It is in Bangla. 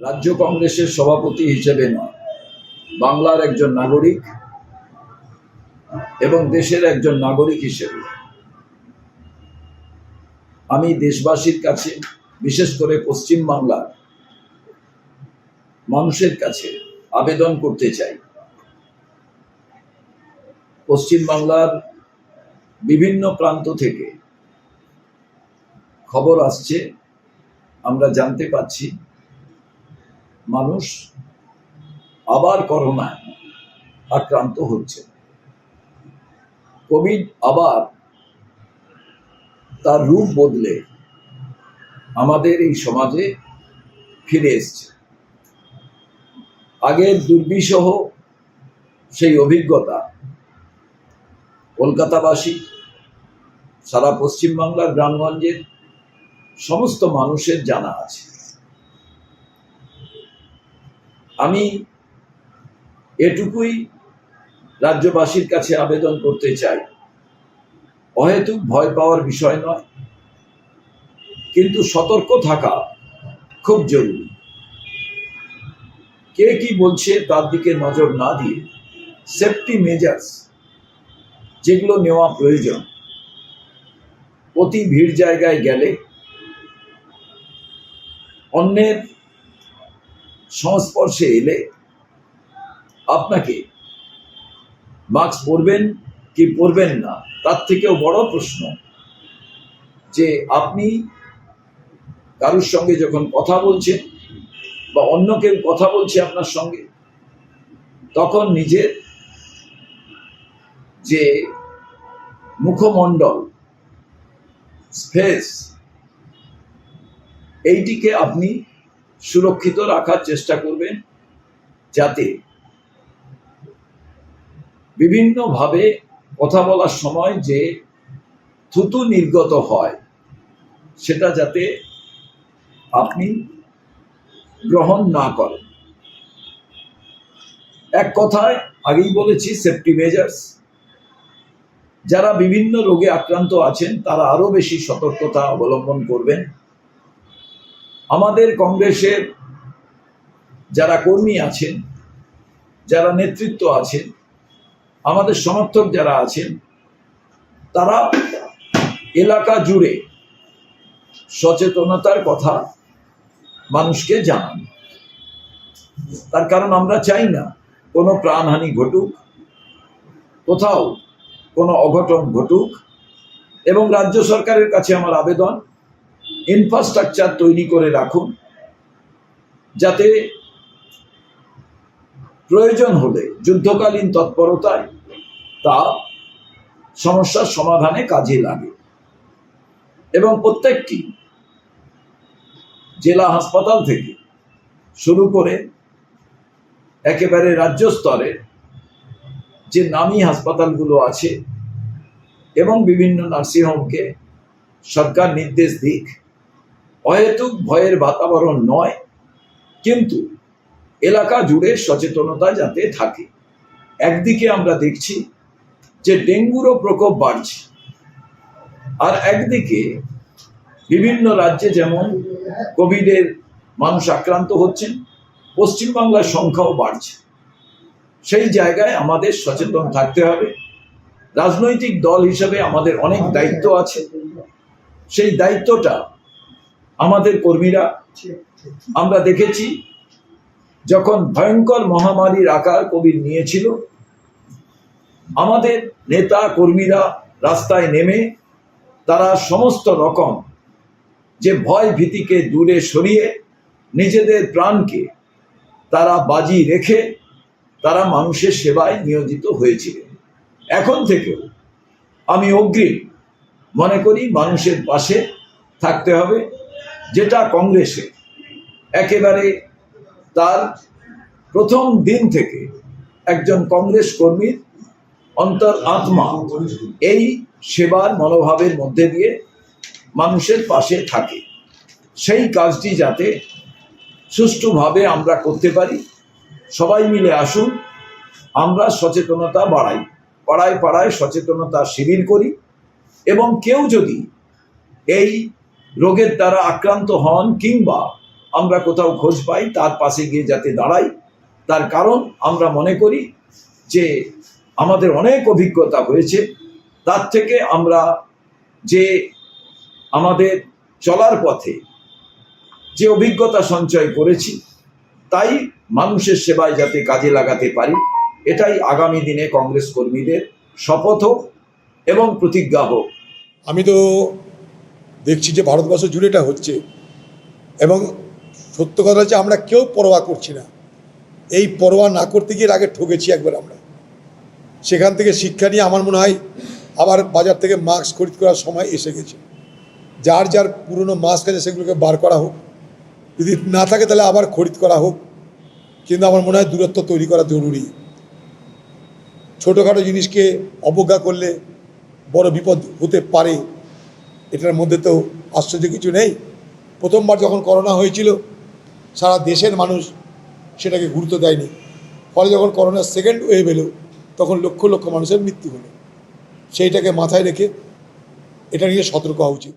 রাজ্য কংগ্রেসের সভাপতি হিসেবে নয়, বাংলার একজন নাগরিক এবং দেশের একজন নাগরিক হিসেবে। আমি দেশবাসীর কাছে, বিশেষ করে পশ্চিম বাংলার মানুষের কাছে আবেদন করতে চাই। পশ্চিম বাংলার বিভিন্ন প্রান্ত থেকে খবর আসছে, আমরা জানতে পাচ্ছি মানুষ আবার করোনায় আক্রান্ত হচ্ছে। কোভিড আবার তার রূপ বদলে আমাদের এই সমাজে ফিরে এসছে। আগের দুর্বিষহ সেই অভিজ্ঞতা কলকাতাবাসী, সারা পশ্চিমবাংলার গ্রামগঞ্জের সমস্ত মানুষের জানা আছে। আমি এটুকুই রাজ্যবাসীর কাছে আবেদন করতে চাই। অহেতুক ভয় পাওয়ার বিষয় নয়, কিন্তু সতর্ক থাকা খুব জরুরি। কে কি বলছে তার দিকে নজর না দিয়ে সেফটি মেজার্স যেগুলো নেওয়া প্রয়োজন, অতি ভিড় জায়গায় গেলে অন্যের সংস্পর্শে এলে আপনাকে মাস্ক পরবেন কি পরবেন না, তার থেকেও বড় প্রশ্ন যে আপনি কারুর সঙ্গে যখন কথা বলছেন বা অন্য কেউ কথা বলছে আপনার সঙ্গে, তখন নিজের যে মুখমণ্ডল স্পেস এইটিকে আপনি সুরক্ষিত রাখার চেষ্টা করবেন যাতে বিভিন্নভাবে কথা বলার সময় যে থুতু নির্গত হয়, সেটা যাতে আপনি গ্রহণ না করেন। এক কথায় আগেই বলেছি সেফটি মেজার্স যারা বিভিন্ন রোগে আক্রান্ত আছেন, তারা আরও বেশি সতর্কতা অবলম্বন করবেন। আমাদের কংগ্রেসের যারা কর্মী আছেন, যারা নেতৃত্ব আছেন, আমাদের সমর্থক যারা আছেন, তারা এলাকা জুড়ে সচেতনতার কথা মানুষকে জানান। তার কারণ আমরা চাই না কোনো প্রাণহানি ঘটুক, কোথাও কোনো অঘটন ঘটুক, এবং রাজ্য সরকারের কাছে আমার আবেদন ইনফ্রাস্ট্রাকচার তৈরি করে রাখুন, যাতে প্রয়োজন হলে যুদ্ধকালীন তৎপরতায় তা সমস্যার সমাধানে কাজে লাগে। এবং প্রত্যেকটি জেলা হাসপাতাল থেকে শুরু করে একেবারে রাজ্য স্তরে যে নামী হাসপাতালগুলো আছে এবং বিভিন্ন নার্সিংহোমকে সরকার নির্দেশ দিক অহেতুক ভয়ের বাতাবরণ নয়। কিন্তু এলাকা জুড়ে সচেতনতা যাতে থাকে। একদিকে আমরা দেখছি যে ডেঙ্গুরও প্রকোপ বাড়ছে। আর একদিকে বিভিন্ন রাজ্যে যেমন কোভিডের মানুষ আক্রান্ত হচ্ছেন, পশ্চিমবাংলার সংখ্যাও বাড়ছে। সেই জায়গায় আমাদের সচেতন থাকতে হবে। রাজনৈতিক দল হিসেবে আমাদের অনেক দায়িত্ব আছে। সেই দায়িত্বটা আমাদের কর্মীরা আমরা দেখেছি যখন ভয়ঙ্কর মহামারীর আকার কোভিড নিয়েছিল আমাদের নেতা কর্মীরা রাস্তায় নেমে তারা সমস্ত রকম যে ভয় ভীতিকে দূরে সরিয়ে নিজেদের প্রাণকে তারা বাজি রেখে তারা মানুষের সেবায় নিয়োজিত হয়েছিলেন। এখন থেকেও আমি অগ্রিম মনে করি মানুষের পাশে থাকতে হবে। যেটা কংগ্রেসে একেবারে তার প্রথম দিন থেকে একজন কংগ্রেস কর্মীর অন্তর আত্মা এই সেবার মনোভাবের মধ্যে দিয়ে মানুষের পাশে থাকে। সেই কাজটি যাতে সুষ্ঠুভাবে আমরা করতে পারি, সবাই মিলে আসুন, আমরা সচেতনতা বাড়াই, পাড়ায় পাড়ায় সচেতনতা শিবির করি এবং কেউ যদি এই রোগের দ্বারা আক্রান্ত হন কিংবা আমরা কোথাও খোঁজ পাই, তার পাশে গিয়ে যাতে দাঁড়াই। তার কারণ আমরা মনে করি যে আমাদের অনেক অভিজ্ঞতা হয়েছে। তার থেকে আমরা যে আমাদের চলার পথে যে অভিজ্ঞতা সঞ্চয় করেছি, তাই মানুষের সেবায় যাতে কাজে লাগাতে পারি, এটাই আগামী দিনে কংগ্রেস কর্মীদের শপথ হোক এবং প্রতিজ্ঞা হোক। আমি তো দেখছি যে ভারতবর্ষ জুড়ে এটা হচ্ছে। এবং সত্য কথা হচ্ছে আমরা কেউ পরোয়া করছি না। এই পরোয়া না করতে গিয়ে আগে ঠকেছি একবার আমরা। সেখান থেকে শিক্ষা নিয়ে আমার মনে হয় আবার বাজার থেকে মাস্ক খরিদ করার সময় এসে গেছে। যার যার পুরনো মাস্ক আছে সেগুলোকে বার করা হোক। যদি না থাকে তাহলে আবার খরিদ করা হোক। কিন্তু আমার মনে হয় দূরত্ব তৈরি করা জরুরি। ছোটোখাটো জিনিসকে অবজ্ঞা করলে বড় বিপদ হতে পারে। এটার মধ্যে তো আশ্চর্য কিছু নেই। প্রথমবার যখন করোনা হয়েছিল, সারা দেশের মানুষ সেটাকে গুরুত্ব দেয়নি। ফলে যখন করোনার সেকেন্ড ওয়েভ এলো, তখন লক্ষ লক্ষ মানুষের মৃত্যু হলো। সেইটাকে মাথায় রেখে এটা নিয়ে সতর্ক হওয়া উচিত।